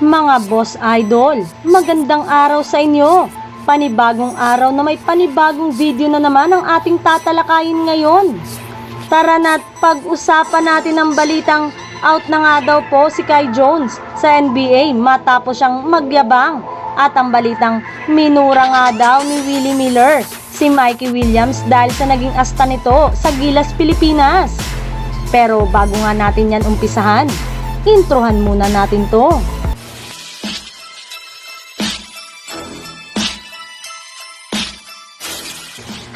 Mga boss idol, magandang araw sa inyo. Panibagong araw na may panibagong video na naman ang ating tatalakayin ngayon. Tara na't pag-usapan natin ang balitang out na nga daw po si Kai Jones sa NBA matapos siyang magyabang at ang balitang minura nga daw ni Willie Miller si Mikey Williams dahil sa naging asta nito sa Gilas, Pilipinas. Pero bago nga natin yan umpisahan, introhan muna natin to.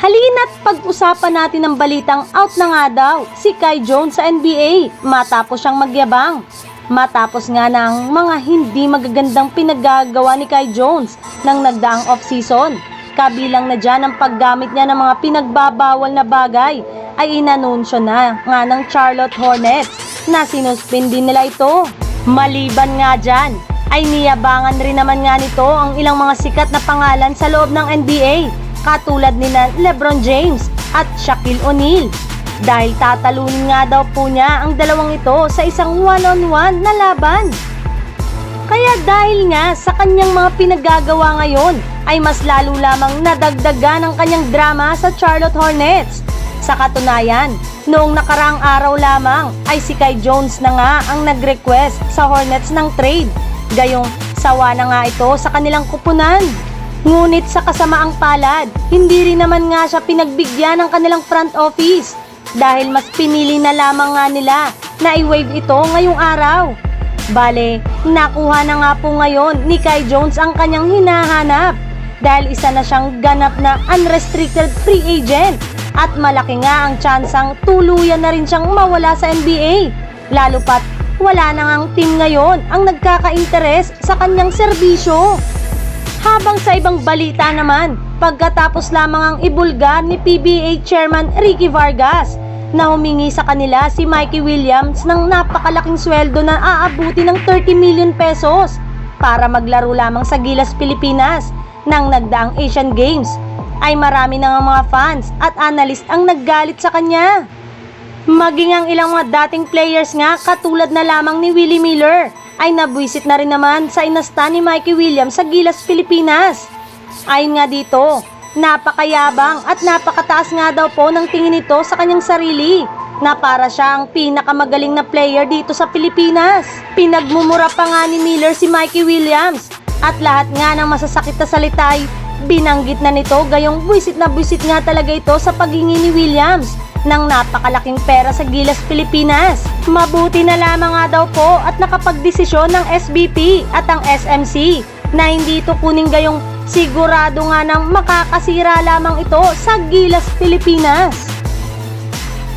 Halina't pag-usapan natin ang balitang out na nga daw si Kai Jones sa NBA matapos siyang magyabang. Matapos nga ng mga hindi magagandang pinaggagawa ni Kai Jones nang nagdaang off-season. Kabilang na dyan ang paggamit niya ng mga pinagbabawal na bagay ay inanunsyo na nga ng Charlotte Hornets na sinuspindi nila ito. Maliban nga dyan, ay niyabangan rin naman nga nito ang ilang mga sikat na pangalan sa loob ng NBA katulad ni na Lebron James at Shaquille O'Neal. Dahil tatalunin nga daw po niya ang dalawang ito sa isang one-on-one na laban. Kaya dahil nga sa kanyang mga pinaggagawa ngayon ay mas lalo lamang nadagdagan ang kanyang drama sa Charlotte Hornets. Sa katunayan, noong nakarang araw lamang ay si Kai Jones na nga ang nag-request sa Hornets ng trade. Gayong sawa na nga ito sa kanilang kupunan. Ngunit sa kasamaang palad, hindi rin naman nga siya pinagbigyan ng kanilang front office dahil mas pinili na lamang nga nila na i-wave ito ngayong araw. Bale, nakuha na nga po ngayon ni Kai Jones ang kanyang hinahanap dahil isa na siyang ganap na unrestricted free agent at malaki nga ang tsansang tuluyan na rin siyang mawala sa NBA. Lalo pat wala na ngang team ngayon ang nagkaka-interes sa kanyang serbisyo. Habang sa ibang balita naman, pagkatapos lamang ang ibulgar ni PBA Chairman Ricky Vargas na humingi sa kanila si Mikey Williams ng napakalaking sweldo na aabuti ng 30 million pesos para maglaro lamang sa Gilas, Pilipinas nang nagdaang Asian Games ay marami na nga mga fans at analyst ang naggalit sa kanya. Maging ang ilang mga dating players nga katulad na lamang ni Willie Miller ay nabwisit na rin naman sa inasta ni Mikey Williams sa Gilas, Pilipinas. Ayon nga dito, napakayabang at napakataas nga daw po ng tingin nito sa kanyang sarili na para siya ang pinakamagaling na player dito sa Pilipinas. Pinagmumura pa nga ni Miller si Mikey Williams at lahat nga ng masasakit na salita ay binanggit na nito gayong buwisit na buwisit nga talaga ito sa paghingi ni Williams ng napakalaking pera sa Gilas, Pilipinas. Mabuti na lamang nga daw po at nakapagdesisyon ng SBP at ang SMC na hindi ito kuning gayong sigurado nga nang makakasira lamang ito sa Gilas, Pilipinas.